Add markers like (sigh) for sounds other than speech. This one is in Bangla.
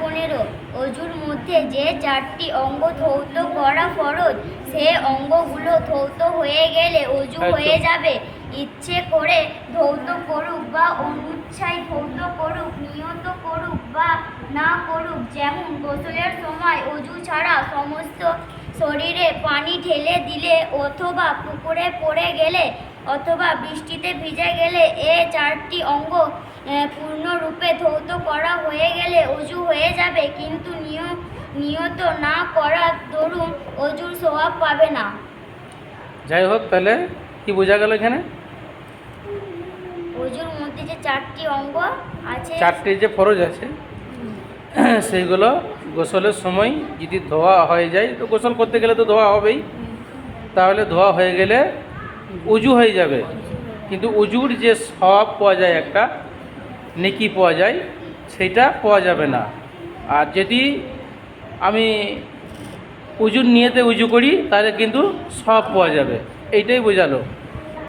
পনেরো। অজুর মধ্যে যে চারটি অঙ্গ ধৌত করা ফরজ সে অঙ্গগুলো ধৌত হয়ে গেলে অজু হয়ে যাবে। ইচ্ছে করে ধৌত করুক বা অনুচ্ছায় ধৌত করুক নিয়ত করুক বা না করুক যেমন গোসলের সময় অজু ছাড়া সমস্ত শরীরে পানি ঢেলে দিলে অথবা পুকুরে পড়ে গেলে অথবা বৃষ্টিতে ভিজে গেলে এ চারটি অঙ্গ পূর্ণরূপে ধৌত করা হয়ে গেলে অজু হয়ে যাবে কিন্তু নিয়- নিয়ত না করার দরুন অজুর স্বভাব পাবে না। যাই হোক তাহলে কি বোঝা গেল এখানে? অজুর মধ্যে যে চারটি অঙ্গ আছে চারটে যে ফরজ আছে (clears throat) সেইগুলো গোসলের সময় যদি ধোয়া হয়ে যায় তো গোসল করতে গেলে তো ধোয়া হবেই। তাহলে ধোয়া হয়ে গেলে উজু হয়ে যাবে। কিন্তু উজুর যে স্বভাব পাওয়া যায় একটা নেকি পাওয়া যায়, সেটা পাওয়া যাবে না। আর যদি আমি উজুর নিয়েতে উজু করি, তাহলে কিন্তু সব পাওয়া যাবে। এইটাই বোঝালো।